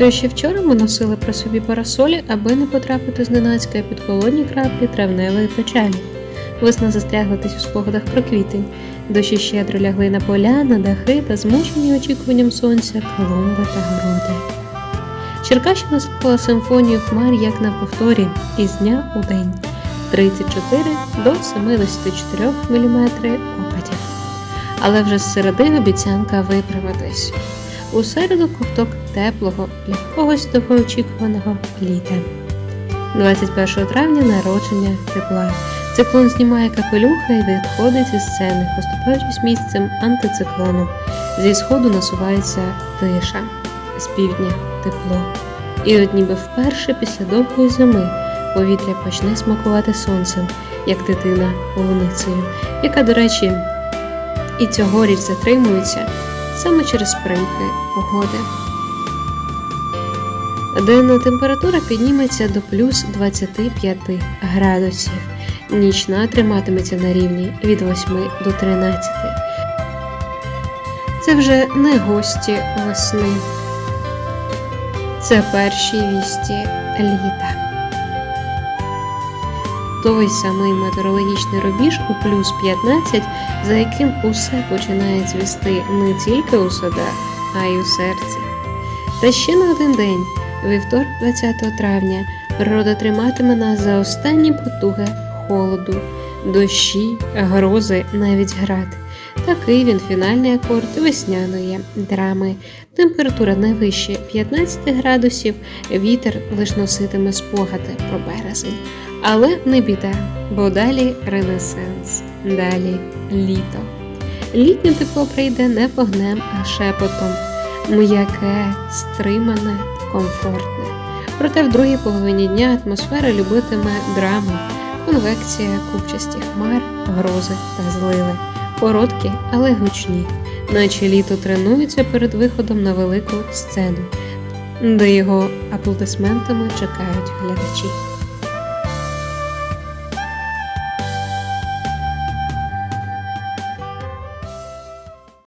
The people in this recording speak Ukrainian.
То ще вчора ми носили при собі парасолі, аби не потрапити зненацька під холодні краплі травневої печалі. Весна застрягла десь у спогадах про квітень. Дощі щедро лягли на поля, на дахи та змучені очікуванням сонця клумби та городи. Черкащина слухала симфонію хмар як на повторі із дня у день 34 до 74 мм опадів. Але вже з середи обіцянка виправитись. У середу ковток теплого для когось довгоочікуваного літа. 21 травня народження тепла. Циклон знімає капелюха і відходить із сцени, поступаючись місцем антициклону. Зі сходу насувається тиша, з півдня тепло. І от ніби вперше після довгої зими повітря почне смакувати сонцем, як дитина полуницею, яка, до речі, і цьогоріч затримується саме через примхи погоди. Денна температура підніметься до плюс 25 градусів. Нічна триматиметься на рівні від 8 до 13. Це вже не гості весни. Це перші вісті літа. Той самий метеорологічний рубіж у плюс 15, за яким усе починає цвісти не тільки у садах, а й у серці. Та ще на один день, вівторок 20 травня, природа триматиме нас за останні потуги холоду, дощі, грози, навіть град. Такий він фінальний акорд весняної драми. Температура не вище 15 градусів, вітер лиш носитиме спогади про березень. Але не біда, бо далі ренесанс, далі літо. Літнє тепло прийде не вогнем, а шепотом, м'яке, стримане, комфортне. Проте в другій половині дня атмосфера любитиме драму, конвекція, купчасті хмар, грози та зливи. Короткі, але гучні, наче літо тренується перед виходом на велику сцену, де його аплодисментами чекають глядачі.